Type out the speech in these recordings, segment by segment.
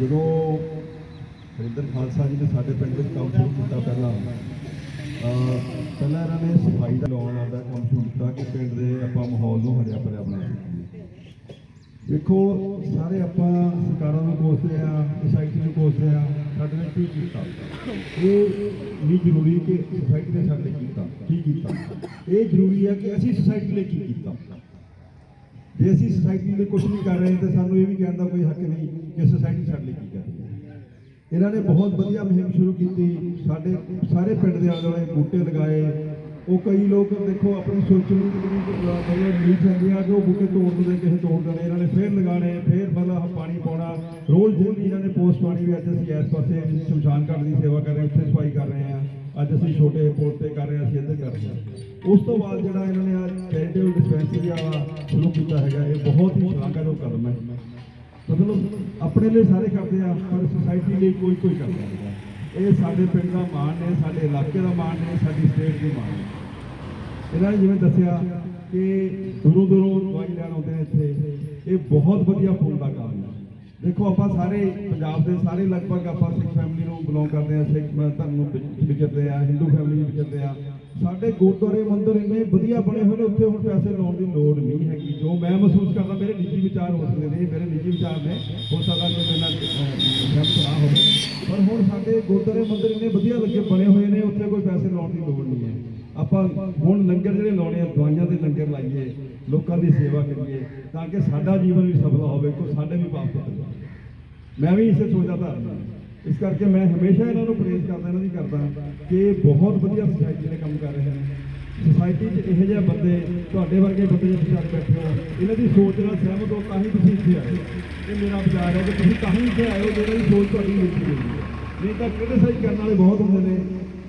ਜਦੋਂ ਹਰਿੰਦਰ ਖਾਲਸਾ ਜੀ ਨੇ ਸਾਡੇ ਪਿੰਡ ਵਿੱਚ ਕੰਮ ਸ਼ੁਰੂ ਕੀਤਾ ਪਹਿਲਾਂ ਪਹਿਲਾਂ ਇਹਨਾਂ ਨੇ ਸਫ਼ਾਈ ਦਾ ਲਾਉਣ ਦਾ ਕੰਮ ਸ਼ੁਰੂ ਕੀਤਾ ਕਿ ਪਿੰਡ ਦੇ ਆਪਾਂ ਮਾਹੌਲ ਨੂੰ ਹਰਿਆ ਭਰਿਆ ਬਣਾ ਸਕੀਏ। ਵੇਖੋ, ਸਾਰੇ ਆਪਾਂ ਸਰਕਾਰਾਂ ਨੂੰ ਕੋਸਦੇ ਆ ਸੋਸਾਇਟੀ ਨੂੰ ਕੋਸਦੇ ਆ, ਸਾਡੇ ਨੇ ਕੀ ਕੀਤਾ? ਇਹ ਨਹੀਂ ਜ਼ਰੂਰੀ ਕਿ ਸੋਸਾਇਟੀ ਨੇ ਸਾਡੇ ਕੀਤਾ, ਕੀ ਕੀਤਾ? ਇਹ ਜ਼ਰੂਰੀ ਹੈ ਕਿ ਅਸੀਂ ਸੋਸਾਇਟੀ ਲਈ ਕੀ ਕੀਤਾ? ਜੇ ਅਸੀਂ ਸੋਸਾਇਟੀ ਲਈ ਕੁਝ ਨਹੀਂ ਕਰ ਰਹੇ ਤਾਂ ਸਾਨੂੰ ਇਹ ਵੀ ਕਹਿਣ ਦਾ ਕੋਈ ਹੱਕ ਨਹੀਂ ਕਿ ਸੋਸਾਇਟੀ ਸਾਡੇ ਲਈ ਕੀ ਕਰ ਰਹੀ ਹੈ ਇਹਨਾਂ ਨੇ ਬਹੁਤ ਵਧੀਆ ਮੁਹਿੰਮ ਸ਼ੁਰੂ ਕੀਤੀ। ਸਾਡੇ ਸਾਰੇ ਪਿੰਡ ਦੇ ਆਲੇ ਦੁਆਲੇ ਬੂਟੇ ਲਗਾਏ। ਉਹ ਕਈ ਲੋਕ ਦੇਖੋ ਆਪਣੀ ਸੋਚਣੀ ਦੀ ਮਤਲਬ ਨੀਚ ਹੈਗੀ ਆ ਕਿ ਉਹ ਬੂਟੇ ਤੋੜ ਦਿੰਦੇ ਕਿਸੇ ਤੋੜ ਦੇਣੇ। ਇਹਨਾਂ ਨੇ ਫੇਰ ਲਗਾਣੇ ਫੇਰ ਮਤਲਬ ਪਾਣੀ ਪਾਉਣਾ। ਰੋਜ਼ ਡੇਲੀ ਇਹਨਾਂ ਨੇ ਪੋਸਟ ਪਾਣੀ ਵੀ ਅੱਜ ਅਸੀਂ ਇਸ ਪਾਸੇ ਸ਼ਮਸ਼ਾਨ ਘਾਟ ਦੀ ਸੇਵਾ ਕਰ ਰਹੇ ਉੱਥੇ ਸਫ਼ਾਈ ਕਰ ਰਹੇ ਹਾਂ। ਅੱਜ ਅਸੀਂ ਛੋਟੇ ਪੁਲ ਤੇ ਕਰ ਰਹੇ ਹਾਂ, ਅਸੀਂ ਇੱਧਰ ਕਰ ਰਹੇ ਹਾਂ। ਉਸ ਤੋਂ ਬਾਅਦ ਜਿਹੜਾ ਇਹਨਾਂ ਨੇ ਆ ਚੈਰੀਟੇਬਲ ਡਿਸਪੈਂਸਰੀ ਵਾਲਾ ਸ਼ੁਰੂ ਕੀਤਾ ਹੈਗਾ, ਇਹ ਬਹੁਤ ਹੀ ਸ਼ਲਾਘਾਯੋਗ ਕਦਮ ਹੈ। ਮਤਲਬ ਆਪਣੇ ਲਈ ਸਾਰੇ ਕਰਦੇ ਆ, ਪਰ ਸੁਸਾਇਟੀ ਲਈ ਕੋਈ ਕੋਈ ਕਰਦਾ ਇਹ ਸਾਡੇ ਪਿੰਡ ਦਾ ਮਾਣ ਨੇ ਸਾਡੇ ਇਲਾਕੇ ਦਾ ਮਾਣ ਨੇ ਸਾਡੀ ਸਟੇਟ ਦੀ ਮਾਣ ਇਹਨਾਂ ਨੇ ਜਿਵੇਂ ਦੱਸਿਆ ਕਿ ਦੂਰੋਂ ਦੂਰੋਂ ਦਵਾਈ ਲੈਣ ਆਉਂਦੇ ਨੇ ਇੱਥੇ। ਇਹ ਬਹੁਤ ਵਧੀਆ ਫੋਨ ਦਾ ਕੰਮ ਹੈ। ਦੇਖੋ, ਆਪਾਂ ਸਾਰੇ ਪੰਜਾਬ ਦੇ ਸਾਰੇ ਲਗਭਗ ਆਪਾਂ ਸਿੱਖ ਫੈਮਿਲੀ ਨੂੰ ਬਿਲੋਂਗ ਕਰਦੇ ਆ, ਸਿੱਖ ਧਰਮ ਨੂੰ ਵਿਚ- ਵਿਚਰਦੇ ਆ ਹਿੰਦੂ ਫੈਮਿਲੀ ਵਿੱਚ ਵਿਚਰਦੇ ਆ। ਸਾਡੇ ਗੁਰਦੁਆਰੇ ਮੰਦਿਰ ਇੰਨੇ ਵਧੀਆ ਬਣੇ ਹੋਏ ਨੇ, ਉੱਥੇ ਹੁਣ ਪੈਸੇ ਲਾਉਣ ਦੀ ਲੋੜ ਨਹੀਂ ਹੈਗੀ। ਜੋ ਮੈਂ ਮਹਿਸੂਸ ਕਰਦਾ ਮੇਰੇ ਨਿੱਜੀ ਵਿਚਾਰ ਹੋ ਸਕਦੇ ਨੇ, ਮੇਰੇ ਨਿੱਜੀ ਵਿਚਾਰ ਨੇ, ਹੋ ਸਕਦਾ ਕਿ ਮੇਰੇ ਨਾਲ ਸਹਿਮਤ ਨਾ ਹੋਵੇ। ਪਰ ਹੁਣ ਸਾਡੇ ਗੁਰਦੁਆਰੇ ਮੰਦਿਰ ਇੰਨੇ ਵਧੀਆ ਲੱਗੇ, ਬਣੇ ਹੋਏ ਨੇ, ਉੱਥੇ ਕੋਈ ਪੈਸੇ ਲਾਉਣ ਦੀ ਲੋੜ ਨਹੀਂ ਹੈ। ਆਪਾਂ ਹੁਣ ਲੰਗਰ ਜਿਹੜੇ ਲਾਉਣੇ ਆ, ਦਵਾਈਆਂ ਦੇ ਲੰਗਰ ਲਾਈਏ, ਲੋਕਾਂ ਦੀ ਸੇਵਾ ਕਰੀਏ, ਤਾਂ ਕਿ ਸਾਡਾ ਜੀਵਨ ਵੀ ਸਫਲ ਹੋਵੇ, ਕੋਈ ਸਾਡੇ ਵੀ ਪਾਪ ਪੁੱਤ ਮੈਂ ਵੀ ਇਸੇ ਸੋਚਦਾ ਧਾਰਨਾ ਇਸ ਕਰਕੇ ਮੈਂ ਹਮੇਸ਼ਾ ਇਹਨਾਂ ਨੂੰ ਪ੍ਰੇਜ਼ ਕਰਦਾ, ਇਹਨਾਂ ਦੀ ਕਰਦਾ ਕਿ ਬਹੁਤ ਵਧੀਆ ਸੋਸਾਇਟੀ ਦੇ ਕੰਮ ਕਰ ਰਹੇ ਨੇ। ਸੁਸਾਇਟੀ 'ਚ ਇਹੋ ਜਿਹੇ ਬੰਦੇ ਤੁਹਾਡੇ ਵਰਗੇ ਬੰਦੇ ਜਿਹੜੇ ਵਿਚਾਰ ਬੈਠੇ ਹੋ? ਇਹਨਾਂ ਦੀ ਸੋਚ ਨਾਲ ਸਹਿਮਤ ਹੋ ਤਾਂ ਹੀ ਤੁਸੀਂ ਇੱਥੇ ਆਏ ਇਹ ਮੇਰਾ ਵਿਚਾਰ ਹੈ ਕਿ ਤੁਸੀਂ ਤਾਂ ਹੀ ਇੱਥੇ ਆਏ ਹੋ ਜਿਹੜਾ ਦੀ ਸੋਚ ਤੁਹਾਡੀ ਮਿਲਦੀ ਹੈ। ਨਹੀਂ ਤਾਂ ਕ੍ਰਿਟਿਸਾਈਜ਼ ਕਰਨ ਵਾਲੇ ਬਹੁਤ ਹੁੰਦੇ ਨੇ,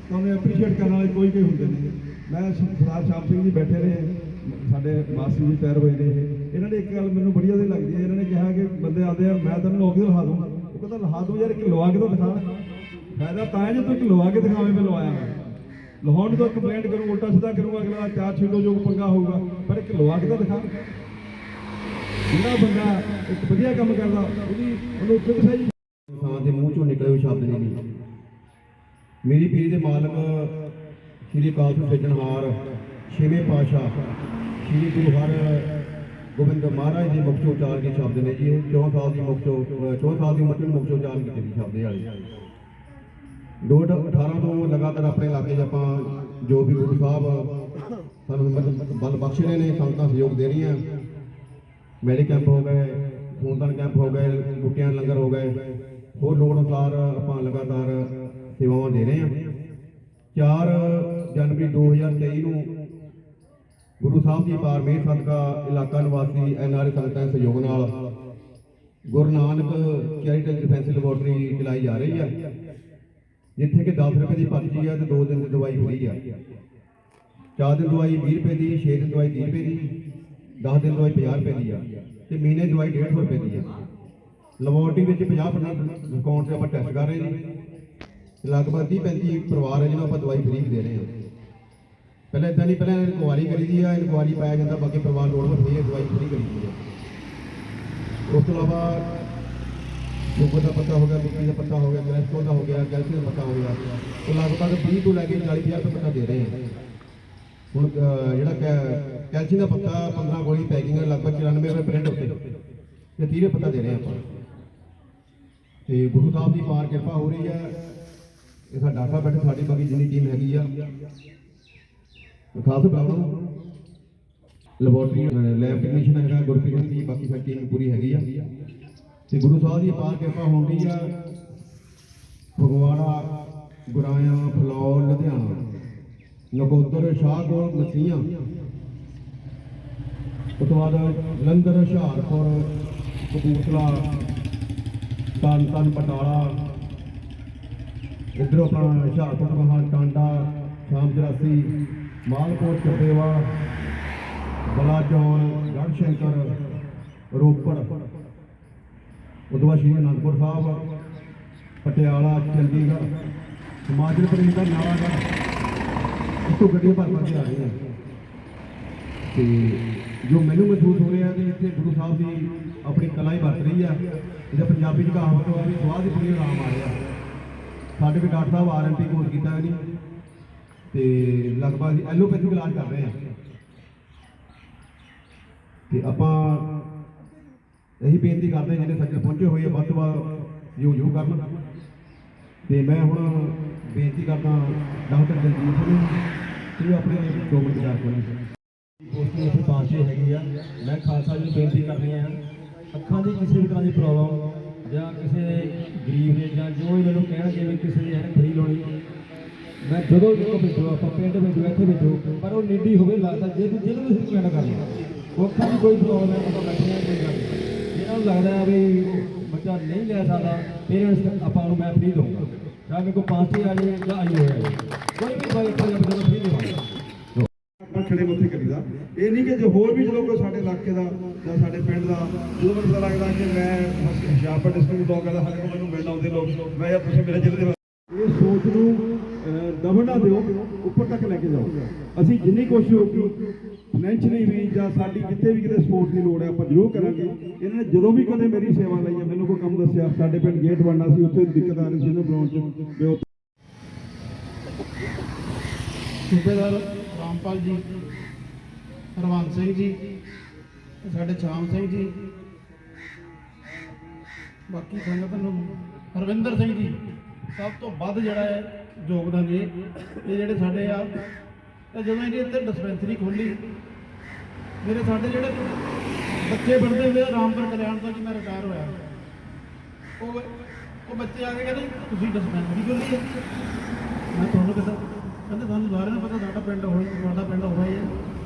ਤੁਹਾਨੂੰ ਐਪਰੀਸ਼ੀਏਟ ਕਰਨ ਵਾਲੇ ਕੋਈ ਕੋਈ ਹੁੰਦੇ ਨੇ। ਮੈਂ ਸਰਦਾਰ ਸ਼ਾਮ ਸਿੰਘ ਜੀ ਬੈਠੇ ਰਹੇ ਸਾਡੇ ਮਾਸੀ ਜੀ ਪੈਰ ਹੋਏ ਨੇ। ਇਹਨਾਂ ਨੇ ਇੱਕ ਗੱਲ ਮੈਨੂੰ ਬੜੀ ਵਧੀਆ ਲੱਗਦੀ ਹੈ। ਇਹਨਾਂ ਨੇ ਕਿਹਾ ਕਿ ਬੰਦੇ ਆਉਂਦੇ ਆ, ਮੈਂ ਤੁਹਾਨੂੰ ਲੋਕ ਦਿਖਾ ਦੂੰਗਾ। ਉਹ ਕਹਿੰਦਾ, ਲਹਾ ਦੂੰ ਯਾਰ, ਇੱਕ ਲਵਾ ਕੇ ਤਾਂ ਦਿਖਾ ਫਾਇਦਾ ਤਾਂ ਹੈ ਜੇ ਤੂੰ ਇੱਕ ਲਵਾ ਕੇ ਦਿਖਾਵੇਂ, ਮੈਂ ਲਵਾਇਆ ਮੈਂ ਲਾਹੌਰ ਨੂੰ ਕੰਪਲੇਂਟ ਕਰੂੰ, ਉਲਟਾ ਸਿੱਧਾ ਕਰੂੰਗਾ ਅਗਲਾ ਚਾਰ ਛਿੱਲੋ ਜੋ ਪੰਗਾ ਹੋਊਗਾ। ਪਰ ਇੱਕ ਲਵਾ ਕੇ ਤਾਂ ਦਿਖਾ। ਜਿਹੜਾ ਬੰਦਾ ਇੱਕ ਵਧੀਆ ਕੰਮ ਕਰਦਾ, ਉਹਦੀ ਉਹਨੂੰ ਉੱਥੇ ਸਹੀ। ਥਾਂ ਦੇ ਮੂੰਹ ਚੋਂ ਨਿਕਲੇ ਹੋਏ ਸ਼ਬਦ ਨੇ ਮੇਰੀ ਪੀਰੀ ਦੇ ਮਾਲਕ ਸ਼੍ਰੀ ਅਕਾਲ ਤਖਤ ਸਿਰਜਣਹਾਰ ਛੇਵੇਂ ਪਾਤਸ਼ਾਹ ਸ਼੍ਰੀ ਗੁਰੂ ਹਰ ਗੋਬਿੰਦ ਮਹਾਰਾਜ ਦੇ ਮੁਖ ਚੋਂ ਉਚਾਰ ਕੇ ਸ਼ਬਦ ਨੇ ਜੀ। ਇਹ 14 ਸਾਲ ਦੀ ਮੁਖ ਚੋਂ, ਅਹ 14 ਸਾਲ ਦੀ ਉਮਰ ਤੋਂ ਮੁਖ ਚੋਂ ਉਚਾਰ ਕੀਤੇ ਸ਼ਬਦ ਇਹ ਵਾਲੇ 2018 ਤੋਂ ਲਗਾਤਾਰ ਆਪਣੇ ਇਲਾਕੇ 'ਚ ਆਪਾਂ ਜੋ ਵੀ ਗੁਰੂ ਸਾਹਿਬ ਸਾਨੂੰ ਬਲ ਬਖਸ਼ ਰਹੇ ਨੇ ਸੰਗਤਾਂ ਸਹਿਯੋਗ ਦੇ ਰਹੀਆਂ। ਮੈਡੀ ਕੈਂਪ ਹੋ ਗਏ, ਖੂਨਦਾਨ ਕੈਂਪ ਹੋ ਗਏ, ਬੁੱਟਿਆਂ ਲੰਗਰ ਹੋ ਗਏ। ਹੋਰ ਲੋੜ ਅਨੁਸਾਰ ਆਪਾਂ ਲਗਾਤਾਰ ਸੇਵਾਵਾਂ ਦੇ ਰਹੇ ਹਾਂ। 4 ਜਨਵਰੀ 2023 ਨੂੰ ਗੁਰੂ ਸਾਹਿਬ ਦੀ ਪਾਰ ਮੇਰ ਸਦਕਾ ਇਲਾਕਾ ਨਿਵਾਸੀ ਐਨਆਰਏ ਸੰਗਤਾਂ ਦੇ ਸਹਿਯੋਗ ਨਾਲ Guru Nanak charitable defence laboratory ਚਲਾਈ ਜਾ ਰਹੀ ਹੈ। ਜਿੱਥੇ ਕਿ 10 ਰੁਪਏ ਦੀ ਪਰਚੀ ਆ ਤੇ 2 ਦਿਨ ਦੀ ਦਵਾਈ ਫਰੀ ਆ। 4 ਦਿਨ ਦਵਾਈ 20 ਰੁਪਏ ਦੀ 6 ਦਿਨ ਦਵਾਈ 30 ਰੁਪਏ ਦੀ 10 ਦਿਨ ਦਵਾਈ 50 ਰੁਪਏ ਦੀ ਆ ਤੇ ਮਹੀਨੇ ਦੀ ਦਵਾਈ 150 ਰੁਪਏ ਦੀ ਆ। ਲੈਬੋਰਟਰੀ ਵਿੱਚ 50% ਡਿਸਕਾਊਂਟ ਤੇ ਆਪਾਂ ਟੈਸਟ ਕਰ ਰਹੇ ਜੀ। ਲਗਭਗ 30 35 ਪਰਿਵਾਰ ਹੈ ਜਿਹਨੂੰ ਆਪਾਂ ਦਵਾਈ ਫਰੀ ਦੇ ਰਹੇ ਹਾਂ ਪਹਿਲਾਂ ਇਦਾਂ ਨਹੀਂ, ਪਹਿਲਾਂ ਇਨਕੁਆਰੀ ਕਰੀਦੀ ਆ, ਇਨਕੁਆਰੀ ਪਾਇਆ ਜਾਂਦਾ, ਬਾਕੀ ਪਰਿਵਾਰ ਲੋੜਵੰਦ ਹੋਈ ਹੈ ਦਵਾਈ ਫ੍ਰੀ ਕਰੀਦੀ ਆ। ਉਸ ਤੋਂ ਇਲਾਵਾ ਸ਼ੂਗਰ ਦਾ ਪੱਤਾ ਹੋ ਗਿਆ ਬੀਪੀ ਦਾ ਪੱਤਾ ਹੋ ਗਿਆ ਕੋਲੇਸਟ੍ਰੋਲ ਦਾ ਹੋ ਗਿਆ ਕੈਲਸ਼ੀਅਮ ਦਾ ਪੱਤਾ ਹੋ ਗਿਆ। ਉਹ ਲਗਭਗ 20 ਤੋਂ ਲੈ ਕੇ 40 50 ਰੁਪਏ ਪੱਤਾ ਦੇ ਰਹੇ ਹਾਂ। ਹੁਣ ਜਿਹੜਾ ਕੈ- ਕੈਲਸ਼ੀਅਮ ਦਾ ਪੱਤਾ 15 ਗੋਲੀ ਪੈਕਿੰਗ ਲਗਭਗ 94 ਰੁਪਏ ਪ੍ਰਿੰਟ ਉੱਤੇ। ਤੇ 30 ਰੁਪਏ ਪੱਤਾ ਦੇ ਰਹੇ ਹਾਂ ਆਪਾਂ। ਤੇ ਗੁਰੂ ਸਾਹਿਬ ਦੀ ਪਾਰ ਕਿਰਪਾ ਹੋ ਰਹੀ ਹੈ। ਇਹ ਸਾਡਾ ਡਾਟਾ ਬੈਠ, ਸਾਡੀ ਬਾਕੀ ਜਿੰਨੀ ਟੀਮ ਹੈਗੀ ਆ। ਖਾਸ ਪ੍ਰੋਬਲਮ ਲੈਬੋਰਟਰੀ ਲੈਬ ਟੈਕਨੀਸ਼ੀਅਨ ਹੈਗਾ, ਗੁਰਪ੍ਰੀਤ ਦੀ ਬਾਕੀ ਸਾਡੀ ਟੀਮ ਪੂਰੀ ਹੈਗੀ ਆ। ਤੇ ਗੁਰੂ ਸਾਹਿਬ ਦੀ ਪਾਰ ਕਿਰਪਾ ਹੋਣ ਦੀ ਆ। ਫਗਵਾੜਾ, ਗੁਰਾਇਆ, ਫਲੌਰ, ਲੁਧਿਆਣਾ ਨਗੋਦਰ ਸ਼ਾਹਗੋਲ ਮਸੀਆਂ ਉਸ ਤੋਂ ਬਾਅਦ ਜਲੰਧਰ ਹੁਸ਼ਿਆਰਪੁਰ, ਕਪੂਰਥਲਾ, ਤਨ ਤਨ ਪਟਾਲਾ, ਇੱਧਰੋਂ ਆਪਣਾ ਹੁਸ਼ਿਆਰਪੁਰ ਮਹਾਂ ਟਾਂਡਾ, ਸ਼ਾਮ 84 ਮਾਲਕੋਟ ਚੱਬੇਵਾ ਬਲਾਜੌਨ ਗੜਸ਼ੰਕਰ ਰੋਪੜ। ਉਦੋਂ ਬਾਅਦ ਸ਼੍ਰੀ ਅਨੰਦਪੁਰ ਸਾਹਿਬ, ਪਟਿਆਲਾ, ਚੰਡੀਗੜ੍ਹ, ਹਿਮਾਚਲ ਪ੍ਰਦੇਸ਼ ਦਾ ਨਾਲਾਗੜ੍ਹ ਇੱਥੋਂ ਗੱਡੀਆਂ ਭਰ ਭਰ ਕੇ ਆ ਰਹੀਆਂ। ਤੇ ਜੋ ਮੈਨੂੰ ਮਹਿਸੂਸ ਹੋ ਰਿਹਾ ਕਿ ਇੱਥੇ ਗੁਰੂ ਸਾਹਿਬ ਦੀ ਆਪਣੀ ਕਲਾ ਹੀ ਵਰਤ ਰਹੀ ਆ, ਇਹਦਾ ਪੰਜਾਬੀ ਚ ਕਹਾਵਤ ਹੈ ਵੀ ਸਵਾਦ ਦੀ ਪੂਰੀ ਆਰਾਮ ਆ ਰਿਹਾ। ਸਾਡੇ ਵੀ ਡਾਕਟਰ ਸਾਹਿਬ ਆਰਐਨਟੀ ਕੋਰਸ ਕੀਤਾ ਹੈ ਨਹੀਂ ਤੇ ਲਗਭਗ ਅਸੀਂ ਐਲੋਪੈਥਿਕ ਇਲਾਜ ਕਰ ਰਹੇ ਹਾਂ ਤੇ ਆਪਾਂ ਇਹੀ ਬੇਨਤੀ ਕਰਦੇ ਜਿਹੜੇ ਸੱਜਣ ਪਹੁੰਚੇ ਹੋਏ ਆ, ਵੱਧ ਤੋਂ ਵੱਧ ਯੂ ਯੂ ਕਰਨ। ਤੇ ਮੈਂ ਹੁਣ ਬੇਨਤੀ ਕਰਦਾ ਡਾਕਟਰ ਦਲਜੀਤ ਸਿੰਘ ਨੂੰ, ਕਿ ਉਹ ਆਪਣੇ ਦੋ ਮਿੰਟ ਕਰ ਕੋਲ ਪੋਸਟਿੰਗ ਇੱਥੇ ਪਾਸੇ ਹੈਗੀ ਆ। ਮੈਂ ਖਾਲਸਾ ਜੀ ਨੂੰ ਬੇਨਤੀ ਕਰਨੀ ਆ, ਅੱਖਾਂ ਦੀ ਕਿਸੇ ਵੀ ਤਰ੍ਹਾਂ ਦੀ ਪ੍ਰੋਬਲਮ ਜਾਂ ਕਿਸੇ ਗਰੀਬ ਦੇ ਜਾਂ ਜੋ ਵੀ ਮੈਨੂੰ ਕਹਿਣਗੇ ਵੀ ਕਿਸੇ ਦੀ ਹੈ ਫਰੀ ਲਾਉਣੀ ਮੈਂ ਜਦੋਂ ਵੀ ਕੋਈ ਭੇਜੋ, ਆਪਾਂ ਪਿੰਡ ਭੇਜੋ, ਇੱਥੇ ਭੇਜੋ, ਪਰ ਉਹ ਨੀਡੀ ਹੋਵੇ ਲੱਗਦਾ, ਜੇ ਜਿਹਨੂੰ ਤੁਸੀਂ ਪਿੰਡ ਕਰ ਲਓ। ਉਹ ਅੱਖਾਂ ਦੀ ਕੋਈ ਪ੍ਰੋਬਲਮ ਹੈ, ਆਪਾਂ ਬੈਠੇ ਹਾਂ, ਕੋਈ ਗੱਲ ਨੂੰ ਲੱਗਦਾ ਹੈ ਵੀ ਬੱਚਾ ਨਹੀਂ ਲੈ ਸਕਦਾ ਪੇਰੈਂਟਸ ਆਪਾਂ ਨੂੰ ਮੈਂ ਫ੍ਰੀ ਦਊਂਗਾ। ਜਾਂ ਮੇਰੇ ਕੋਲ ਪੰਜ ਛੇ ਆ ਜਾਏ ਜਾਂ ਆਈ ਹੋਇਆ ਕੋਈ ਵੀ ਬਾਈ ਅੱਖਾਂ ਦਾ ਬੱਚਾ ਫ੍ਰੀ ਦੇਵਾਂਗਾ ਆਪਾਂ ਖੜੇ ਮੱਥੇ ਕਰੀਦਾ ਇਹ ਨਹੀਂ ਕਿ ਜੋ ਹੋਰ ਵੀ ਜਦੋਂ ਕੋਈ ਸਾਡੇ ਇਲਾਕੇ ਦਾ ਜਾਂ ਸਾਡੇ ਪਿੰਡ ਦਾ ਜਦੋਂ ਮੈਨੂੰ ਪਤਾ ਲੱਗਦਾ ਕਿ ਮੈਂ ਹੁਸ਼ਿਆਰਪੁਰ ਡਿਸਟ੍ਰਿਕਟ ਤੋਂ ਕਹਿੰਦਾ ਸਾਡੇ ਮੈਨੂੰ ਮਿਲਣ ਆਉਂਦੇ ਲੋਕ, ਮੈਂ ਯਾਰ ਤੁਸੀਂ ਮੇਰੇ ਜ਼ਿਲ੍ਹੇ ਦੇ ਇਹ ਸੋਚ ਨੂੰ ਦਬਣ ਨਾ ਦਿਓ, ਉੱਪਰ ਤੱਕ ਲੈ ਕੇ ਜਾਓ। ਅਸੀਂ ਜਿੰਨੀ ਕੋਸ਼ਿਸ਼ ਹੋਊਗੀ ਫਾਈਨੈਂਸ਼ਲੀ ਵੀ ਜਾਂ ਸਾਡੀ ਕਿਤੇ ਵੀ ਕਿਤੇ ਸਪੋਰਟ ਦੀ ਲੋੜ ਹੈ, ਆਪਾਂ ਜ਼ਰੂਰ ਕਰਾਂਗੇ। ਇਹਨਾਂ ਨੇ ਜਦੋਂ ਵੀ ਕਦੇ ਮੇਰੀ ਸੇਵਾ ਲਈ ਹੈ ਮੈਨੂੰ ਕੋਈ ਕੰਮ ਦੱਸਿਆ, ਸਾਡੇ ਪਿੰਡ ਗੇਟ ਬਣਨਾ ਸੀ, ਉੱਥੇ ਦਿੱਕਤ ਆ ਰਹੀ ਸੀ ਇਹਨੂੰ ਬਣਾਉਣ ਚ ਸੂਬੇਦਾਰ ਰਾਮਪਾਲ ਜੀ ਹਰਵੰਤ ਸਿੰਘ ਜੀ, ਸਾਡੇ ਸ਼ਾਮ ਸਿੰਘ ਜੀ, ਬਾਕੀ ਸੰਗਤ ਨੂੰ ਹਰਵਿੰਦਰ ਸਿੰਘ ਜੀ, ਸਭ ਤੋਂ ਵੱਧ ਜਿਹੜਾ ਹੈ ਯੋਗਦਾਨ ਇਹ ਇਹ ਜਿਹੜੇ ਸਾਡੇ ਆ ਤੇ ਜਦੋਂ ਇਹਨੇ ਇੱਥੇ ਡਿਸਪੈਂਸਰੀ ਖੋਲੀ, ਮੇਰੇ ਸਾਡੇ ਜਿਹੜੇ ਬੱਚੇ ਬਣਦੇ ਹੋਏ ਆ, ਰਾਮਪੁਰ ਕਲਿਆਣ ਤੋਂ ਜੀ ਮੈਂ ਰਿਟਾਇਰ ਹੋਇਆ। ਉਹ ਉਹ ਬੱਚੇ ਆ ਕੇ ਕਹਿੰਦੇ ਤੁਸੀਂ ਡਿਸਪੈਂਸਰੀ ਖੋਲੀ ਹੈ ਮੈਂ ਤੁਹਾਨੂੰ ਕਿਹਾ ਕਹਿੰਦੇ ਤੁਹਾਨੂੰ ਸਾਰਿਆਂ ਨੂੰ ਪਤਾ ਸਾਡਾ ਪਿੰਡ ਹੋਈ ਤੁਹਾਡਾ ਪਿੰਡ ਹੋਇਆ ਹੀ ਹੈ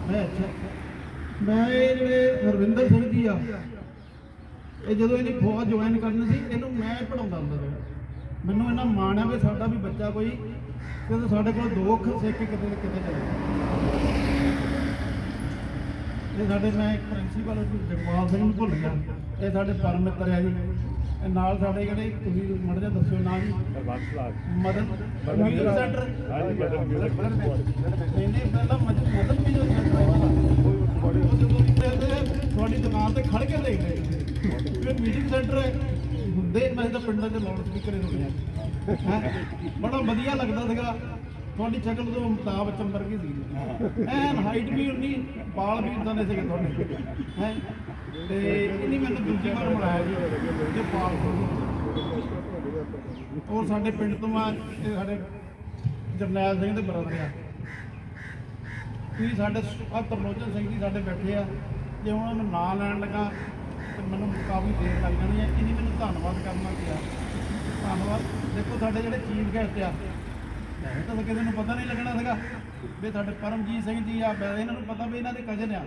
ਮੈਂ ਅੱਛਾ ਮੈਂ ਇਹ ਜਿਹੜੇ ਹਰਵਿੰਦਰ ਸਿੰਘ ਜੀ ਆ ਇਹ ਜਦੋਂ ਇਹਨੇ ਫੌਜ ਜੁਆਇਨ ਕਰਨੀ ਸੀ ਇਹਨੂੰ ਮੈਂ ਪੜਾਉਂਦਾ ਹੁੰਦਾ ਸੀ। ਮੈਨੂੰ ਇਹਨਾਂ ਮਾਣ ਹੈ ਵੀ ਸਾਡਾ ਵੀ ਬੱਚਾ ਕੋਈ ਕਿਉਂਕਿ ਸਾਡੇ ਕੋਲ ਦੋ ਅੱਖਰ ਸਿੱਖ ਕੇ ਕਿਤੇ ਨਾ ਕਿਤੇ ਚਲੇ। ਇਹ ਸਾਡੇ ਮੈਂ ਪ੍ਰਿੰਸੀਪਲ ਜਗਪਾਲ ਸਿੰਘ ਨੂੰ ਭੁੱਲ ਗਿਆ। ਇਹ ਸਾਡੇ ਪਰਮ ਮਿੱਤਰ ਆ ਜੀ। ਇਹ ਨਾਲ ਸਾਡੇ ਜਿਹੜੇ ਤੁਸੀਂ ਮੜ ਜਾ ਦੱਸਿਓ ਨਾਮ ਜੀ। ਮਦਨ ਸੈਂਟਰ ਨਹੀਂ ਨਹੀਂ ਪਹਿਲਾਂ ਤੁਹਾਡੀ ਦੁਕਾਨ ਤੇ ਖੜ ਕੇ ਦੇਖ ਰਹੇ ਫਿਰ ਮਿਊਜ਼ਿਕ ਸੈਂਟਰ ਹੈ। ਹੁੰਦੇ ਮੈਂ ਤਾਂ ਪਿੰਡਾਂ ਦੇ ਲਾਊਡ ਸਪੀਕਰ ਹੀ ਹੈ? ਬੜਾ ਵਧੀਆ ਲੱਗਦਾ ਸੀਗਾ। ਤੁਹਾਡੀ ਸ਼ਕਲ ਤੋਂ ਅਮਿਤਾਭ ਬੱਚਨ ਵਰਗੀ ਸੀ ਐਨ ਹਾਈਟ ਵੀ ਉਨੀ ਬਾਲ ਵੀ ਇਦਾਂ ਦੇ ਸੀਗੇ ਤੁਹਾਡੇ। ਹੈ? ਤੇ ਇਹਨੇ ਮੈਨੂੰ ਦੂਜੀ ਵਾਰ ਮਿਲਾਇਆ ਜੀ ਜੇ ਪਾਲ ਔਰ ਸਾਡੇ ਪਿੰਡ ਤੋਂ ਆ ਇਹ ਸਾਡੇ ਜਰਨੈਲ ਸਿੰਘ ਦੇ ਬਰਦਰ ਆ। ਤੁਸੀਂ ਸਾਡੇ ਆ ਤਰਲੋਚਨ ਸਿੰਘ ਜੀ ਸਾਡੇ ਬੈਠੇ ਆ। ਜੇ ਉਹਨਾਂ ਨੂੰ ਨਾਂ ਲੈਣ ਲੱਗਾ, ਤੇ ਮੈਨੂੰ ਕਾਫੀ ਦੇਰ ਲੱਗ ਜਾਣੀ ਹੈ ਇਹਨੇ ਮੈਨੂੰ ਧੰਨਵਾਦ ਕਰਨਾ ਪਿਆ। ਧੰਨਵਾਦ। ਦੇਖੋ, ਸਾਡੇ ਜਿਹੜੇ ਚੀਫ ਗੈਸਟ ਆ ਤਾਂ ਕਿਸੇ ਨੂੰ ਪਤਾ ਨਹੀਂ ਲੱਗਣਾ ਸੀਗਾ ਵੀ ਸਾਡੇ ਪਰਮਜੀਤ ਸਿੰਘ ਜੀ ਆ ਵੈਸੇ ਇਹਨਾਂ ਨੂੰ ਪਤਾ ਵੀ ਇਹਨਾਂ ਦੇ ਕਜ਼ਨ ਆ।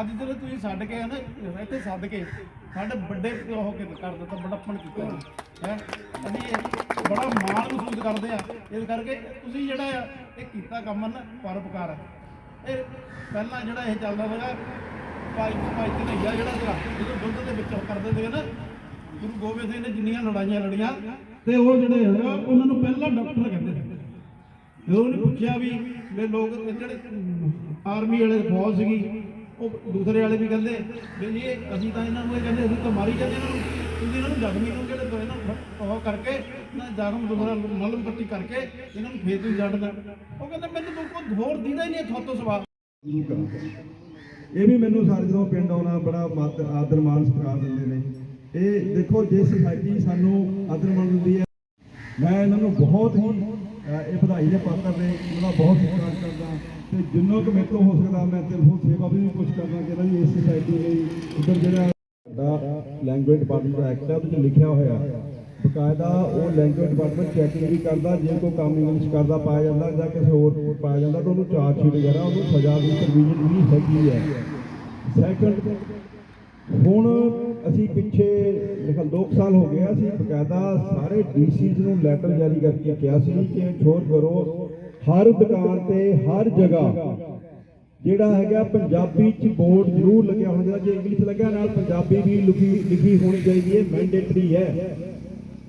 ਅੱਜ ਜਦੋਂ ਤੁਸੀਂ ਛੱਡ ਕੇ ਨਾ ਇੱਥੇ ਸੱਦ ਕੇ ਸਾਡੇ ਵੱਡੇ ਉਹ ਕਿ ਕਰ ਦਿੱਤਾ ਬੜਾਪਣ ਕੀਤਾ। ਹੈ? ਅਸੀਂ ਇਹ ਬੜਾ ਮਾਣ ਮਹਿਸੂਸ ਕਰਦੇ ਆ। ਇਸ ਕਰਕੇ ਤੁਸੀਂ ਜਿਹੜਾ ਆ, ਇਹ ਕੀਤਾ ਕੰਮ ਨਾ ਪਰਉਪਕਾਰ। ਆ ਇਹ ਪਹਿਲਾਂ ਜਿਹੜਾ ਇਹ ਚੱਲਦਾ ਸੀਗਾ, ਭਾਈ ਭਾਈ ਤੇ ਨਈਆ ਜਿਹੜਾ ਸੀਗਾ, ਜਦੋਂ ਦੁੱਧ ਦੇ ਵਿੱਚ ਉਹ ਕਰਦੇ ਸੀਗੇ ਨਾ, ਗੁਰੂ ਗੋਬਿੰਦ ਸਿੰਘ ਨੇ ਜਿੰਨੀਆਂ ਲੜਾਈਆਂ ਲੜੀਆਂ, ਤੇ ਉਹ ਜਿਹੜੇ ਹੈਗਾ ਉਹਨਾਂ ਨੂੰ ਪਹਿਲਾਂ ਡਾਕਟਰ ਕਹਿੰਦੇ ਸੀ। ਉਹਨੇ ਪੁੱਛਿਆ ਵੀ ਵੀ ਲੋਕ ਜਿਹੜੇ ਆਰਮੀ ਵਾਲੇ ਫੌਜ ਸੀਗੀ, ਉਹ ਦੂਸਰੇ ਵਾਲੇ ਵੀ ਕਹਿੰਦੇ, ਵੀ ਇਹ ਅਸੀਂ ਤਾਂ ਇਹਨਾਂ ਨੂੰ ਇਹ ਕਹਿੰਦੇ, ਅਸੀਂ ਤਾਂ ਮਾਰੀ ਜਾਂਦੇ ਇਹਨਾਂ ਨੂੰ। ਤੁਸੀਂ ਇਹਨਾਂ ਨੂੰ ਜ਼ਖਮੀ ਨੂੰ ਜਿਹੜੇ ਤੋਂ ਇਹਨਾਂ ਨੂੰ ਉਹ ਕਰਕੇ ਨਾ ਜ਼ਖਮ ਦੂਸਰਾ ਮਲਮ ਪੱਟੀ ਕਰਕੇ ਇਹਨਾਂ ਨੂੰ ਫੇਰ ਤੁਸੀਂ ਛੱਡ ਉਹ ਕਹਿੰਦਾ, ਮੈਨੂੰ ਤਾਂ ਕੋਈ ਹੋਰ ਦੀਦਾ ਹੀ ਨਹੀਂ ਇੱਥੋਂ ਸਵਾ ਇਹ ਵੀ ਮੈਨੂੰ ਸਾਰੇ ਜਦੋਂ ਪਿੰਡ ਆਉਣਾ, ਬੜਾ ਮਤ ਆਦਰ ਮਾਨ ਸਤਿਕਾਰ ਦਿੰਦੇ ਨੇ। ਇਹ ਦੇਖੋ, ਜੇ ਸੋਸਾਇਟੀ ਸਾਨੂੰ ਆਦਰ ਮਾਨ ਦਿੰਦੀ ਹੈ, ਮੈਂ ਇਹਨਾਂ ਨੂੰ ਬਹੁਤ ਹੀ ਇਹ ਵਧਾਈ ਦੇ ਪਾਤਰ ਨੇ, ਉਹਨਾਂ ਦਾ ਬਹੁਤ ਸਤਿਕਾਰ ਕਰਦਾ। ਤੇ ਜਿੰਨਾ ਕੁ ਮੇਰੇ ਤੋਂ ਹੋ ਸਕਦਾ, ਮੈਂ ਦਿਲੋਂ ਸੇਵਾ ਵੀ ਕੋਸ਼ਿਸ਼ ਕਰਦਾ ਕਿ ਜੀ ਇਸ ਸੋਸਾਇਟੀ ਲਈ ਉੱਧਰ ਜਿਹੜਾ ਸਾਡਾ ਲੈਂਗੁਏਜ ਡਿਪਾਰਟਮੈਂਟ ਦਾ ਐਕਟ ਹੈ, ਉਹਦੇ 'ਚ ਲਿਖਿਆ ਹੋਇਆ ਬਕਾਇਦਾ ਉਹ ਲੈਂਗੁਏਜ ਡਿਪਾਰਟਮੈਂਟ ਚੈਕਿੰਗ ਵੀ ਕਰਦਾ, ਜੇ ਕੋਈ ਕੰਮ ਇੰਗਲਿਸ਼ ਕਰਦਾ, ਪਾਇਆ ਜਾਂਦਾ ਜਾਂ ਕਿਸੇ ਹੋਰ ਪਾਇਆ ਜਾਂਦਾ, ਤਾਂ ਉਹਨੂੰ ਚਾਰਜ ਸ਼ੀਟ ਵਗੈਰਾ, ਉਹਨੂੰ ਸਜ਼ਾ ਦੀ ਪ੍ਰੋਵੀਜ਼ਨ ਵੀ ਹੈਗੀ ਹੈ। ਸੈਕੰਡ ਹੁਣ ਅਸੀਂ ਪਿੱਛੇ ਲੇਕਿਨ 2 ਸਾਲ ਹੋ ਗਿਆ ਅਸੀਂ ਬਕਾਇਦਾ ਸਾਰੇ ਡੀਸੀਜ਼ ਨੂੰ ਲੈਟਰ ਜਾਰੀ ਕਰਕੇ ਕਿਹਾ ਸੀ ਕਿ ਛੋੜ ਕਰੋ ਹਰ ਦੁਕਾਨ ਤੇ, ਹਰ ਜਗ੍ਹਾ। ਜਿਹੜਾ ਹੈਗਾ ਪੰਜਾਬੀ ਚ ਬੋਰਡ ਜ਼ਰੂਰ ਲੱਗਿਆ ਹੋਣਾ ਚਾਹੀਦਾ, ਜੇ ਇੰਗਲਿਸ਼ ਲੱਗਿਆ ਨਾਲ ਪੰਜਾਬੀ ਵੀ ਲਿਖੀ ਲਿਖੀ ਹੋਣੀ ਚਾਹੀਦੀ ਹੈ ਮੈਂਡੇਟਰੀ ਹੈ।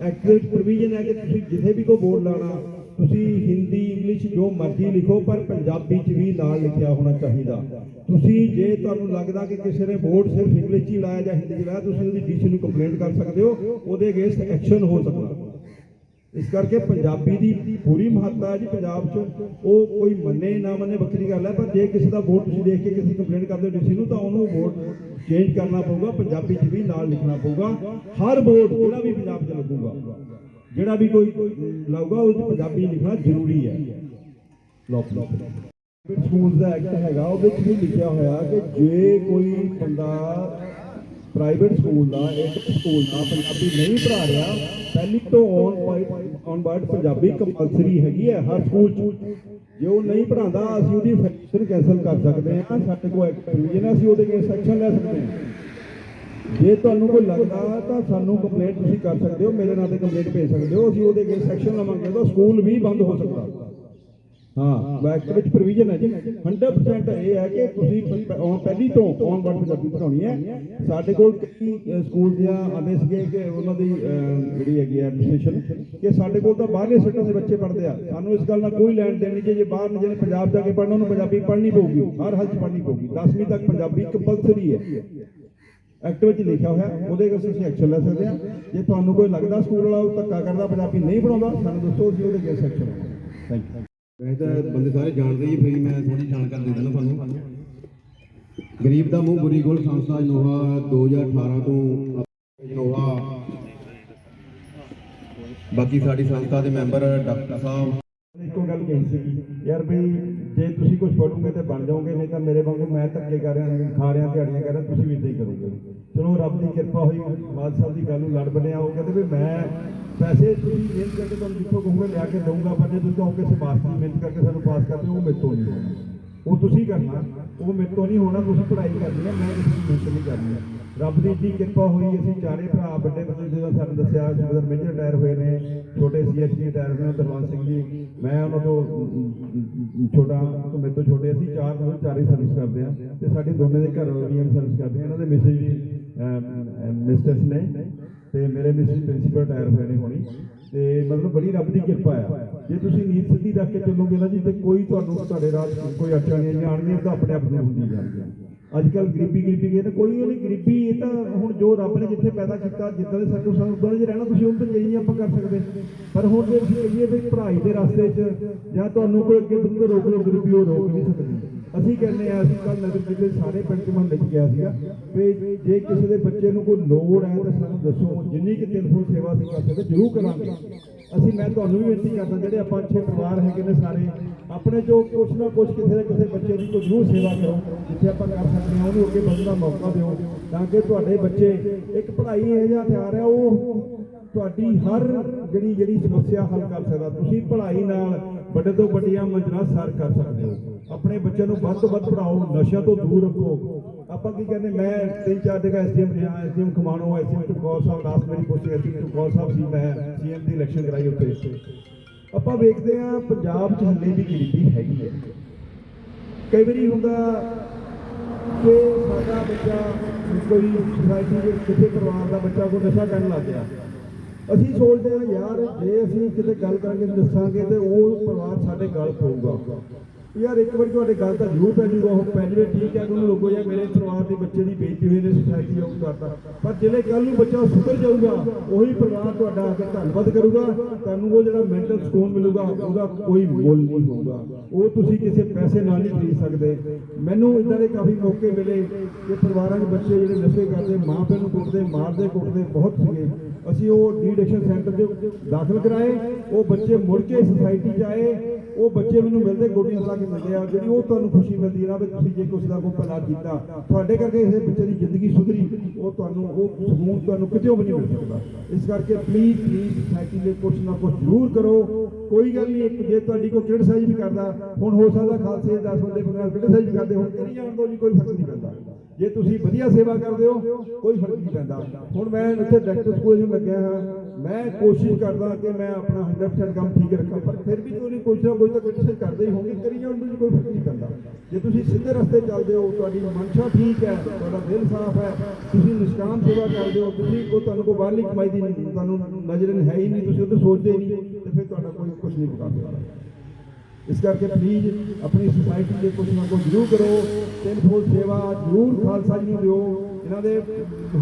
ਐਕਟ ਪ੍ਰੋਵੀਜ਼ਨ ਹੈ ਕਿ ਤੁਸੀਂ ਜਿੱਥੇ ਵੀ ਕੋਈ ਬੋਰਡ ਲਾਣਾ ਤੁਸੀਂ ਹਿੰਦੀ, ਇੰਗਲਿਸ਼ ਜੋ ਮਰਜ਼ੀ ਲਿਖੋ, ਪਰ ਪੰਜਾਬੀ ਚ ਵੀ ਨਾਲ ਲਿਖਿਆ ਹੋਣਾ ਚਾਹੀਦਾ। ਤੁਸੀਂ ਜੇ ਤੁਹਾਨੂੰ ਲੱਗਦਾ ਕਿ ਕਿਸੇ ਨੇ ਬੋਰਡ ਸਿਰਫ ਇੰਗਲਿਸ਼ 'ਚ ਹੀ ਲਾਇਆ ਜਾਂ ਹਿੰਦੀ 'ਚ ਲਾਇਆ, ਤੁਸੀਂ ਉਹਦੀ ਡੀਸੀ ਨੂੰ ਕੰਪਲੇਂਟ ਕਰ ਸਕਦੇ ਹੋ। ਉਹਦੇ ਅਗੇਂਸਟ ਐਕਸ਼ਨ ਹੋ ਸਕਦਾ। ਇਸ ਕਰਕੇ ਪੰਜਾਬੀ ਦੀ ਪੂਰੀ ਮਹੱਤਤਾ ਹੈ ਜੀ ਪੰਜਾਬ 'ਚ। ਉਹ ਕੋਈ ਮੰਨੇ ਨਾ ਮੰਨੇ ਵੱਖਰੀ ਗੱਲ ਹੈ, ਪਰ ਜੇ ਕਿਸੇ ਦਾ ਵੋਟ ਤੁਸੀਂ ਦੇਖ ਕੇ ਕਿਸੇ ਕੰਪਲੇਂਟ ਕਰਦੇ ਹੋ ਡੀਸੀ ਨੂੰ, ਤਾਂ ਉਹਨੂੰ ਵੋਟ ਚੇਂਜ ਕਰਨਾ ਪਊਗਾ, ਪੰਜਾਬੀ 'ਚ ਵੀ ਨਾਲ ਲਿਖਣਾ ਪਊਗਾ। ਹਰ ਵੋਟ ਜਿਹੜਾ ਵੀ ਪੰਜਾਬ 'ਚ ਲੱਗੂਗਾ। ਜਿਹੜਾ ਵੀ ਕੋਈ ਲਾਊਗਾ, ਉਹ ਪੰਜਾਬੀ ਲਿਖਣਾ ਜ਼ਰੂਰੀ ਹੈ। ਲੋ ਸਕੂਲ ਦਾ ਐਕਟ ਹੈਗਾ ਉਹਦੇ ਵਿੱਚ ਵੀ ਲਿਖਿਆ ਹੋਇਆ ਕਿ ਜੇ ਕੋਈ ਬੰਦਾ ਪ੍ਰਾਈਵੇਟ ਸਕੂਲ ਦਾ, ਇੱਕ ਸਕੂਲ ਦਾ ਪੰਜਾਬੀ ਨਹੀਂ ਪੜ੍ਹਾ ਰਿਹਾ, ਪਹਿਲੀ ਤੋਂ on on board Punjabi compulsory ਹੈਗੀ ਹੈ ਹਰ ਸਕੂਲ 'ਚ। ਜੇ ਉਹ ਨਹੀਂ ਪੜ੍ਹਾਉਂਦਾ, ਅਸੀਂ ਉਹਦੀ ਫੈਕਸ਼ਨ ਕੈਨਸਲ ਕਰ ਸਕਦੇ ਹਾਂ, ਸਾਡੇ ਕੋਲ ਐਕਟ ਪ੍ਰੋਵੀਜ਼ਨ ਹੈ, ਅਸੀਂ ਉਹਦੇ ਅਗੇਂਸਟ ਐਕਸ਼ਨ ਲੈ ਸਕਦੇ ਹਾਂ। ਜੇ ਤੁਹਾਨੂੰ ਕੋਈ ਲੱਗਦਾ ਤਾਂ ਸਾਨੂੰ ਕੰਪਲੇਂਟ ਤੁਸੀਂ ਕਰ ਸਕਦੇ ਹੋ, ਮੇਰੇ ਨਾਂ ਤੇ ਕੰਪਲੇਂਟ ਭੇਜ ਸਕਦੇ ਹੋ। ਅਸੀਂ ਉਹਦੇ ਅਗੇਂਸਟ ਐਕਸ਼ਨ ਲਵਾਂਗੇ ਤਾਂ ਸਕੂਲ ਵੀ ਬੰਦ ਹੋ ਸਕਦਾ। ਹਾਂ ਐਕਟ ਵਿੱਚ ਪ੍ਰੋਵੀਜ਼ਨ ਹੈ ਜੀ। 100% ਇਹ ਹੈ ਕਿ ਤੁਸੀਂ ਪਹਿਲੀ ਤੋਂ ਔਨ ਵਰਡ ਪੰਜਾਬੀ ਪੜਾਉਣੀ ਹੈ। ਸਾਡੇ ਕੋਲ ਕਈ ਸਕੂਲ ਦੀਆਂ ਆਉਂਦੇ ਸੀਗੇ ਕਿ ਉਹਨਾਂ ਦੀ ਜਿਹੜੀ ਹੈਗੀ ਐਡਮਿਨਿਸਟ੍ਰੇਸ਼ਨ ਕਿ ਸਾਡੇ ਕੋਲ ਤਾਂ ਬਾਹਰਲੇ ਸਟੇਟਾਂ ਦੇ ਬੱਚੇ ਪੜ੍ਹਦੇ ਆ। ਸਾਨੂੰ ਇਸ ਗੱਲ ਨਾਲ ਕੋਈ ਲੈਣ ਦੇਣ ਨਹੀਂ ਕਿ ਜੇ ਬਾਹਰ ਨੇ ਜਿਹੜੇ ਪੰਜਾਬ ਜਾ ਕੇ ਪੜ੍ਹਨਾ, ਉਹਨੂੰ ਪੰਜਾਬੀ ਪੜ੍ਹਨੀ ਪਊਗੀ। ਹਰ ਹਾਲ 'ਚ ਪੜ੍ਹਨੀ ਪਊਗੀ। 10ਵੀਂ ਤੱਕ ਪੰਜਾਬੀ ਕੰਪਲਸਰੀ ਹੈ। ਐਕਟ ਵਿੱਚ ਲਿਖਿਆ ਹੋਇਆ ਉਹਦੇ ਅਗੇਂਸਟ ਅਸੀਂ ਐਕਸ਼ਨ ਲੈ ਸਕਦੇ ਹਾਂ ਜੇ ਤੁਹਾਨੂੰ ਕੋਈ ਲੱਗਦਾ ਸਕੂਲ ਵਾਲਾ ਉਹ ਧੱਕਾ ਕਰਦਾ ਪੰਜਾਬੀ ਨਹੀਂ ਪੜਾਉਂਦਾ ਸਾਨੂੰ ਦੱਸੋ ਅਸੀਂ ਉਹਦੇ ਅਗੇਂਸਟ ਐਕਸ਼ਨ ਥੈਂਕ ਯੂ ਵੈਸੇ ਤਾਂ ਬੰਦੇ ਸਾਰੇ ਜਾਣਦੇ ਹੀ ਫਿਰ ਮੈਂ ਥੋੜੀ ਜਾਣਕਾਰੀ ਦੇ ਦਿੰਦਾ ਤੁਹਾਨੂੰ। ਗਰੀਬ ਦਾ ਮੂੰਹ ਬੁਰੀ ਗੋਲ ਸੰਸਥਾ ਜਨੋਹਾ 2018 ਤੋਂ ਜਨੋਹਾ ਬਾਕੀ ਸਾਡੀ ਸੰਸਥਾ ਦੇ ਮੈਂਬਰ ਡਾਕਟਰ ਸਾਹਿਬ। ਇੱਕੋ ਗੱਲ ਕਹੀ ਸੀ ਯਾਰ ਵੀ ਜੇ ਤੁਸੀਂ ਕੁਝ ਪੜੋਗੇ ਤੇ ਬਣ ਜਾਓਗੇ, ਨਹੀਂ ਤਾਂ ਮੇਰੇ ਵਾਂਗੂ ਮੈਂ ਧੱਕੇ ਕਰ ਰਿਹਾ, ਖਾ ਰਿਹਾ, ਦਿਹਾੜੀਆਂ ਕਰ ਰਿਹਾ, ਤੁਸੀਂ ਵੀ ਇਦਾਂ ਹੀ ਕਰੋਗੇ। ਚਲੋ ਰੱਬ ਦੀ ਕਿਰਪਾ ਹੋਈ, ਬਾਦ ਸਾਹਿਬ ਦੀ ਗੱਲ ਨੂੰ ਲੜ ਬਣਿਆ, ਉਹ ਕਹਿੰਦੇ ਵੀ ਮੈਂ ਪੈਸੇ ਤੁਸੀਂ ਮਿਹਨਤ ਕਰਕੇ ਤੁਹਾਨੂੰ ਜਿੱਥੋਂ ਕਹੋਗੇ, ਲਿਆ ਕੇ ਦਊਂਗਾ, ਪਰ ਜੇ ਤੁਸੀਂ ਕਹੋਗੇ ਸਿਫਾਰਸ਼ ਦੀ ਮਿਹਨਤ ਕਰਕੇ ਸਾਨੂੰ ਪਾਸ ਕਰਦੇ ਉਹ ਮੇਰੇ ਨਹੀਂ ਹੋਣਾ। ਉਹ ਤੁਸੀਂ ਕਰਨਾ, ਉਹ ਮੇਰੇ ਤੋਂ ਨਹੀਂ ਹੋਣਾ, ਤੁਸੀਂ ਪੜ੍ਹਾਈ ਕਰਨੀ ਹੈ ਮੈਂ ਕਿਸੇ ਦੀ ਮਿਹਨਤ ਨਹੀਂ ਕਰਨੀ ਰੱਬ ਦੀ ਜੀ ਕਿਰਪਾ ਹੋਈ, ਅਸੀਂ ਚਾਰੇ ਭਰਾ ਵੱਡੇ ਬੱਚੇ ਜਦੋਂ ਸਾਨੂੰ ਦੱਸਿਆ ਜੁਗਦਰ ਮੇਜਰ ਰਿਟਾਇਰ ਹੋਏ ਨੇ, ਛੋਟੇ ਸੀਐਚਡੀ ਰਿਟਾਇਰ ਹੋਏ ਨੇ ਦਰਬਾਰ ਸਿੰਘ ਜੀ। ਮੈਂ ਉਹਨਾਂ ਤੋਂ ਛੋਟਾ ਤੋਂ ਮੇਰੇ ਤੋਂ ਛੋਟੇ, ਅਸੀਂ ਚਾਰ ਨੂੰ ਚਾਰੇ ਸਰਵਿਸ ਕਰਦੇ ਆ। ਤੇ ਸਾਡੇ ਦੋਨੇ ਦੇ ਘਰ ਵਾਲੀਆਂ ਵੀ ਸਰਵਿਸ ਕਰਦੇ ਆ। ਇਹਨਾਂ ਦੇ ਮੈਸੇਜ ਵੀ ਮਿਸਟਰਸ ਨੇ। ਤੇ ਮੇਰੇ ਮਿਸਿਸ ਪ੍ਰਿੰਸੀਪਲ ਰਿਟਾਇਰ ਹੋਏ ਨੇ ਹੋਣੀ। ਤੇ ਮਤਲਬ ਬੜੀ ਰੱਬ ਦੀ ਕਿਰਪਾ ਹੈ ਜੇ ਤੁਸੀਂ ਨੀਤ ਸਿੱਧੀ ਰੱਖ ਕੇ ਚੱਲੋਗੇ ਨਾ ਜੀ, ਤੇ ਕੋਈ ਤੁਹਾਨੂੰ ਤੁਹਾਡੇ ਰਾਹ ਕੋਈ ਅੜਚਣ ਨਹੀਂ ਆਣਗੀਆਂ ਤਾਂ ਆਪਣੇ ਆਪ ਨੂੰ ਹੁੰਦੀ ਜਾਂਦੀਆਂ ਅੱਜ ਕੱਲ ਗਰੀਬੀ ਗਰੀਬੀ ਕਹਿੰਦੇ ਕੋਈ ਉਹ ਨਹੀਂ, ਗਰੀਬੀ ਇਹ ਤਾਂ ਹੁਣ ਜੋ ਰੱਬ ਨੇ ਜਿੱਥੇ ਪੈਦਾ ਕੀਤਾ, ਜਿੱਦਾਂ ਦੇ ਸਾਨੂੰ ਸਾਨੂੰ ਉਦਾਂ ਦੇ ਰਹਿਣਾ, ਤੁਸੀਂ ਉਹ ਤਾਂ ਨਹੀਂ ਆਪਾਂ ਕਰ ਸਕਦੇ। ਪਰ ਹੁਣ ਜੇ ਅਸੀਂ ਕਹੀਏ ਵੀ ਪੜ੍ਹਾਈ ਦੇ ਰਸਤੇ 'ਚ ਜਾਂ ਤੁਹਾਨੂੰ ਕੋਈ ਅੱਗੇ ਬੰਦੇ ਰੋਕ ਲਓ, ਗਰੀਬੀ ਉਹ ਰੋਕ ਨਹੀਂ ਸਕਦੀ ਅਸੀਂ ਕਹਿੰਦੇ ਆ ਅਸੀਂ ਕੱਲ ਨਗਰ ਜ਼ਿਲ੍ਹੇ ਸਾਰੇ ਪਿੰਡ ਮਹੱਲੇ 'ਚ ਗਿਆ ਸੀਗਾ ਵੀ ਜੇ ਕਿਸੇ ਦੇ ਬੱਚੇ ਨੂੰ ਕੋਈ ਲੋੜ ਹੈ ਤਾਂ ਸਾਨੂੰ ਦੱਸੋ, ਜਿੰਨੀ ਕਿ ਟੈਲੀਫੋਨ ਸੇਵਾ ਅਸੀਂ ਕਰ ਸਕਦੇ, ਜ਼ਰੂਰ ਕਰਾਂਗੇ। ਅਸੀਂ ਮੈਂ ਤੁਹਾਨੂੰ ਵੀ ਬੇਨਤੀ ਕਰਦਾ, ਜਿਹੜੇ ਆਪਾਂ ਅੱਛੇ ਪਰਿਵਾਰ ਹੈਗੇ ਨੇ ਸਾਰੇ, ਆਪਣੇ ਜੋ ਕੁਛ ਨਾ ਕੁਛ ਕਿਸੇ ਨਾ ਕਿਸੇ ਬੱਚੇ ਦੀ ਕੋਈ ਜ਼ਰੂਰ ਸੇਵਾ ਕਰੋ, ਜਿੱਥੇ ਆਪਾਂ ਕਰ ਸਕਦੇ ਹਾਂ, ਉਹਨੂੰ ਅੱਗੇ ਵਧਣ ਦਾ ਮੌਕਾ ਦਿਓ, ਤਾਂ ਕਿ ਤੁਹਾਡੇ ਬੱਚੇ, ਇੱਕ ਪੜ੍ਹਾਈ ਇਹ ਜਿਹਾ ਹਥਿਆਰ ਹੈ, ਉਹ ਤੁਹਾਡੀ ਹਰ ਜਿਹੜੀ ਜਿਹੜੀ ਸਮੱਸਿਆ ਹੱਲ ਕਰ ਸਕਦਾ। ਤੁਸੀਂ ਪੜ੍ਹਾਈ ਨਾਲ ਵੱਡੇ ਤੋਂ ਵੱਡੀਆਂ ਮੰਜ਼ਿਲਾਂ ਸਰ ਕਰ ਸਕਦੇ ਹੋ। ਆਪਣੇ ਬੱਚਿਆਂ ਨੂੰ ਵੱਧ ਤੋਂ ਵੱਧ ਪੜਾਓ ਨਸ਼ਿਆਂ ਤੋਂ ਦੂਰ ਰੱਖੋ। ਆਪਾਂ ਕੀ ਕਹਿੰਦੇ, ਮੈਂ ਤਿੰਨ ਚਾਰ ਜਗ੍ਹਾ ਐਸਡੀਐਮ ਰਿਹਾ, SDM Khamano, SDM Chamkaur Sahib last ਮੇਰੀ ਪੋਸਟਿੰਗ ਐਸਡੀਐਮ ਚਮਕੌਰ ਸਾਹਿਬ ਸੀ, ਮੈਂ ਸੀਐਮ ਦੀ ਇਲੈਕਸ਼ਨ ਕਰਾਈ ਉੱਥੇ। ਆਪਾਂ ਵੇਖਦੇ ਆ ਪੰਜਾਬ 'ਚ ਹੱਲੇ ਵੀ ਗਰੀਬੀ ਹੈਗੀ ਹੈ। ਕਈ ਵਾਰੀ ਹੁੰਦਾ ਕਿ ਸਾਡਾ ਬੱਚਾ ਕੋਈ ਸੁਸਾਇਟੀ ਦੇ ਕਿਸੇ ਪਰਿਵਾਰ ਦਾ ਬੱਚਾ ਕੋਈ ਨਸ਼ਾ ਕਰਨ ਲੱਗ ਗਿਆ। ਅਸੀਂ ਸੋਚਦੇ ਹਾਂ, ਯਾਰ ਜੇ ਅਸੀਂ ਕਿਤੇ ਗੱਲ ਕਰਾਂਗੇ, ਦੱਸਾਂਗੇ ਤੇ ਉਹ ਪਰਿਵਾਰ ਸਾਡੇ ਗੱਲ ਪਊਗਾ। ਯਾਰ ਇੱਕ ਵਾਰੀ ਤੁਹਾਡੇ ਗੱਲ ਤਾਂ ਜ਼ਰੂਰ ਪੈ ਜੂਗਾ, ਉਹ ਪੈ ਜਵੇ ਠੀਕ ਹੈ, ਉਹਨੂੰ ਲੋਕੋ ਜਾਂ ਮੇਰੇ ਪਰਿਵਾਰ ਦੇ ਬੱਚੇ ਦੀ ਬੇਇੱਜ਼ਤੀ ਹੋਈ ਨੇ ਸੁਸਾਇਟੀ ਉਹ ਕਰਦਾ ਪਰ ਜਿਹੜੇ ਕੱਲ ਨੂੰ ਬੱਚਾ ਸੁਧਰ ਜਾਊਗਾ, ਉਹੀ ਪਰਿਵਾਰ ਤੁਹਾਡਾ ਆ ਕੇ ਧੰਨਵਾਦ ਕਰੂਗਾ, ਤੁਹਾਨੂੰ ਉਹ ਜਿਹੜਾ ਮੈਂਟਲ ਸਕੂਨ ਮਿਲੂਗਾ, ਉਹਦਾ ਕੋਈ ਮੁੱਲ ਨਹੀਂ ਹੋਊਗਾ। ਉਹ ਤੁਸੀਂ ਕਿਸੇ ਪੈਸੇ ਨਾਲ ਨਹੀਂ ਖਰੀਦ ਸਕਦੇ। ਮੈਨੂੰ ਇਦਾਂ ਦੇ ਕਾਫੀ ਮੌਕੇ ਮਿਲੇ ਕਿ ਪਰਿਵਾਰਾਂ ਦੇ ਬੱਚੇ ਜਿਹੜੇ ਨਸ਼ੇ ਕਰਦੇ ਮਾਂ ਪਿਓ ਨੂੰ ਕੁੱਟਦੇ, ਮਾਰਦੇ, ਕੁੱਟਦੇ ਬਹੁਤ ਸੀਗੇ। ਅਸੀਂ ਉਹ ਡੀਡਿਕਸ਼ਨ ਸੈਂਟਰ 'ਚ ਦਾਖਲ ਕਰਾਏ, ਉਹ ਬੱਚੇ ਮੁੜ ਕੇ ਸੋਸਾਇਟੀ 'ਚ ਆਏ, ਉਹ ਬੱਚੇ ਮੈਨੂੰ ਮਿਲਦੇ ਗੋਡੀਆਂ ਲਾ ਕੇ ਮਿਲਦੇ ਆ ਜਿਹੜੀ ਉਹ ਤੁਹਾਨੂੰ ਖੁਸ਼ੀ ਮਿਲਦੀ ਹੈ ਨਾ ਵੀ ਤੁਸੀਂ ਜੇ ਕੁਛ ਦਾ ਕੋਈ ਭਲਾ ਕੀਤਾ, ਤੁਹਾਡੇ ਕਰਕੇ ਇਸ ਬੱਚੇ ਦੀ ਜ਼ਿੰਦਗੀ ਸੁਧਰੀ, ਉਹ ਤੁਹਾਨੂੰ, ਉਹ ਸਕੂਨ ਤੁਹਾਨੂੰ ਕਿਤੇ ਵੀ ਨਹੀਂ ਮਿਲ ਸਕਦਾ। ਇਸ ਕਰਕੇ ਪਲੀਜ਼ ਪਲੀਜ਼ ਸੁਸਾਇਟੀ ਦੇ ਕੁਛ ਨਾ ਕੁਛ ਜ਼ਰੂਰ ਕਰੋ। ਕੋਈ ਗੱਲ ਨਹੀਂ, ਇੱਕ ਜੇ ਤੁਹਾਡੀ ਕੋਈ ਕ੍ਰਿਟਿਸਾਈਜ਼ ਵੀ ਕਰਦਾ, ਹੁਣ ਹੋ ਸਕਦਾ ਖਾਲਸੇ ਦੇ 10 ਬੰਦੇ ਬੰਦੇ ਕ੍ਰਿਟਿਸਾਈਜ਼ ਵੀ ਕਰਦੇ, ਹੁਣ ਕਰੀ ਜਾਣ ਦੋ ਜੀ, ਕੋਈ ਫ਼ਰਕ ਨਹੀਂ ਪੈਂਦਾ। ਜੇ ਤੁਸੀਂ ਵਧੀਆ ਸੇਵਾ ਕਰਦੇ ਹੋ, ਕੋਈ ਫ਼ਰਕ ਨਹੀਂ ਪੈਂਦਾ। ਹੁਣ ਮੈਂ ਇੱਥੇ ਡਾਕਟਰ ਸਕੂਲ ਵਿੱਚ ਲੱਗਿਆ ਹਾਂ। ਮੈਂ ਕੋਸ਼ਿਸ਼ ਕਰਦਾ ਕਿ ਮੈਂ ਆਪਣਾ 100% ਕੰਮ ਠੀਕ ਰੱਖਾਂ, ਪਰ ਫਿਰ ਵੀ ਤੁਸੀਂ ਕੁਛ ਨਾ ਕੋਈ ਤਾਂ ਕੋਈ ਕਰਦੇ ਹੀ ਹੋਗੇ ਕਰੀ ਜਾਣ ਤੋਂ ਕੋਈ ਫ਼ਰਕ ਨਹੀਂ ਪੈਂਦਾ। ਜੇ ਤੁਸੀਂ ਸਿੱਧੇ ਰਸਤੇ ਚੱਲਦੇ ਹੋ, ਤੁਹਾਡੀ ਮਨਸ਼ਾ ਠੀਕ ਹੈ, ਤੁਹਾਡਾ ਦਿਲ ਸਾਫ਼ ਹੈ, ਤੁਸੀਂ ਨਿਸ਼ਕਾਮ ਸੇਵਾ ਕਰਦੇ ਹੋ, ਤੁਸੀਂ ਕੋ ਤੁਹਾਨੂੰ ਕੋਈ ਬਾਹਰਲੀ ਕਮਾਈ ਦੀ ਤੁਹਾਨੂੰ ਨਜ਼ਰ ਹੈ ਹੀ ਨਹੀਂ, ਤੁਸੀਂ ਉਹ ਸੋਚਦੇ ਨਹੀਂ, ਤੇ ਫਿਰ ਤੁਹਾਡਾ ਕੋਈ ਕੁਝ ਨਹੀਂ ਪਕਾ ਸਕਦਾ ਇਸ ਕਰਕੇ ਪਲੀਜ਼ ਆਪਣੀ ਸੁਸਾਇਟੀ ਦੇ ਕੁਝ ਨਾ ਕੁਝ ਜ਼ਰੂਰ ਕਰੋ ਤਿੰਨ ਸੇਵਾ ਜ਼ਰੂਰ ਖਾਲਸਾ ਜੀ ਨੂੰ ਦਿਓ, ਇਹਨਾਂ ਦੇ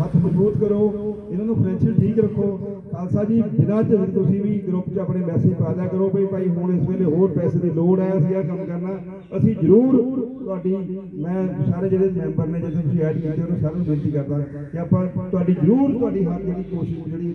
ਹੱਥ ਮਜ਼ਬੂਤ ਕਰੋ, ਇਹਨਾਂ ਨੂੰ ਫਾਈਨੈਂਸ਼ੀਅਲ ਠੀਕ ਰੱਖੋ ਖਾਲਸਾ ਜੀ, ਬਿਨਾਂ ਝਿਜਕ ਤੁਸੀਂ ਵੀ ਗਰੁੱਪ 'ਚ ਆਪਣੇ ਮੈਸੇਜ ਪਾ ਦਿਆ ਕਰੋ ਵੀ ਭਾਈ ਹੁਣ ਇਸ ਵੇਲੇ ਹੋਰ ਪੈਸੇ ਦੀ ਲੋੜ ਹੈ, ਅਸੀਂ ਇਹ ਕੰਮ ਕਰਨਾ। ਅਸੀਂ ਜ਼ਰੂਰ ਤੁਹਾਡੀ, ਮੈਂ ਸਾਰੇ ਜਿਹੜੇ ਮੈਂਬਰ ਨੇ, ਜਿਹੜੇ ਤੁਸੀਂ ਐਡ ਕੀਤੇ, ਉਹਨਾਂ ਸਾਰਿਆਂ ਨੂੰ ਬੇਨਤੀ ਕਰਦਾ ਕਿ ਆਪਾਂ ਤੁਹਾਡੀ ਜ਼ਰੂਰ ਤੁਹਾਡੀ ਹਰ ਜਿਹੜੀ ਕੋਸ਼ਿਸ਼ ਜਿਹੜੀ